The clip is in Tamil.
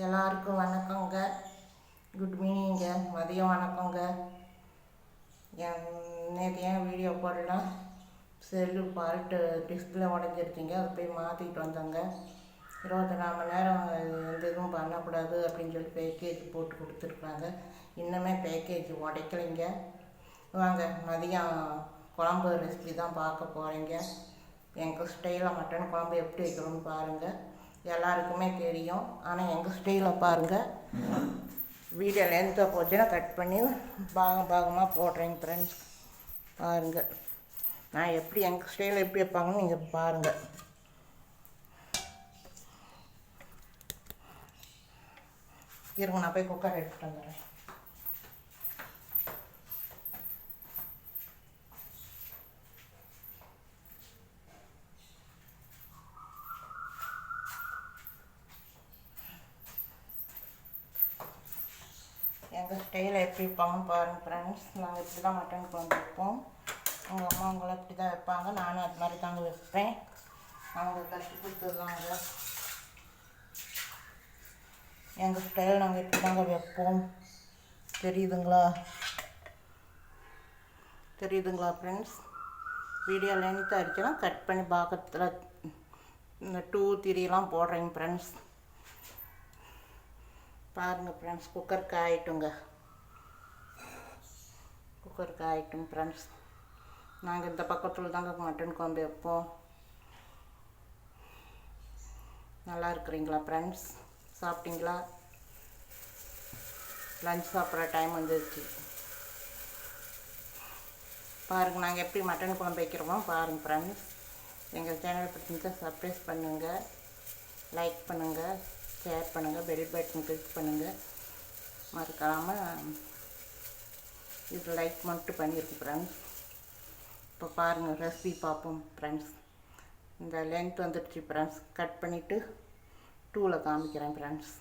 எல்லாருக்கும் வணக்கங்க. குட் மீனிங்க மதியம் வணக்கங்க. என் நேற்று ஏன் வீடியோ போடலாம் செல்லு பால்ட்டு டிஸ்பிளே உடஞ்சிருச்சிங்க. அதை போய் மாற்றிட்டு வந்தோங்க. இருபத்தி நாலு மணி நேரம் எந்த இதுவும் பண்ணக்கூடாது அப்படின்னு சொல்லி பேக்கேஜ் போட்டு கொடுத்துருக்காங்க. இன்னுமே பேக்கேஜ் உடைக்கலைங்க. வாங்க மதியம் குழம்பு ரெசிபி தான் பார்க்க போகிறீங்க எங்கள் ஸ்டைலில் மட்டன் குழம்பு எப்படி வைக்கணும்னு பாருங்கள் எல்லாருக்குமே தெரியும். ஆனால் எங்கள் ஸ்டைலில் பாருங்கள் வீடியோ லென்த்தாக போச்சுன்னா கட் பண்ணி பாகம் பாகமாக போடுறேங்க ஃப்ரெண்ட்ஸ் பாருங்கள் நான் எப்படி எங்கள் ஸ்டைலில் எப்படி வைப்பாங்கன்னு நீங்கள் பாருங்கள் இருங்க நான் போய் குக்கர் எடுத்துகிட்டு வந்துடுறேன். எங்கள் ஸ்டைலில் எப்படி வைப்பாங்கன்னு பாருங்கள் ஃப்ரெண்ட்ஸ் நாங்கள் இப்படி தான் மட்டன் குழம்பு வைப்போம். எங்கள் அம்மா அவங்களாம் இப்படி தான் வைப்பாங்க. நானும் அது மாதிரி தாங்க வைப்பேன். அவங்க கட்டி கொடுத்துருவாங்க எங்கள் ஸ்டைல் நாங்கள் இப்படி தாங்க வைப்போம். தெரியுதுங்களா? தெரியுதுங்களா ஃப்ரெண்ட்ஸ் வீடியோ லென்த் ஆகிடுச்சுன்னா கட் பண்ணி பார்க்கறதுல இந்த டூ த்ரீலாம் போடுறேங்க ஃப்ரெண்ட்ஸ் பாருங்கள் ஃப்ரெண்ட்ஸ் குக்கர் காயிட்டுங்க குக்கர் காயிட்டும் ஃப்ரெண்ட்ஸ் நாங்கள் இந்த பக்கத்தில் தாங்க மட்டன் குழம்பு வைப்போம். நல்லா இருக்கிறீங்களா ஃப்ரெண்ட்ஸ் சாப்பிட்டீங்களா? லஞ்ச் சாப்பிட்ற டைம் வந்துருச்சு. பாருங்கள் நாங்கள் எப்படி மட்டன் குழம்பு வைக்கிறோமோ பாருங்கள் ஃப்ரெண்ட்ஸ் எங்கள் சேனல் பிடிச்சிருந்தா சப்ஸ்கிரைப் பண்ணுங்கள் லைக் பண்ணுங்கள் ஷேர் பண்ணுங்கள் பெல் பட்டன் கிளிக் பண்ணுங்கள் மறக்காமல் இது லைக் மட்டும் பண்ணியிருக்கு ஃப்ரெண்ட்ஸ் இப்போ பாருங்கள் ரெசிபி பார்ப்போம் ஃப்ரெண்ட்ஸ் இந்த லென்த் வந்துடுச்சு ஃப்ரெண்ட்ஸ் கட் பண்ணிவிட்டு டூவில் காமிக்கிறேன் ஃப்ரெண்ட்ஸ்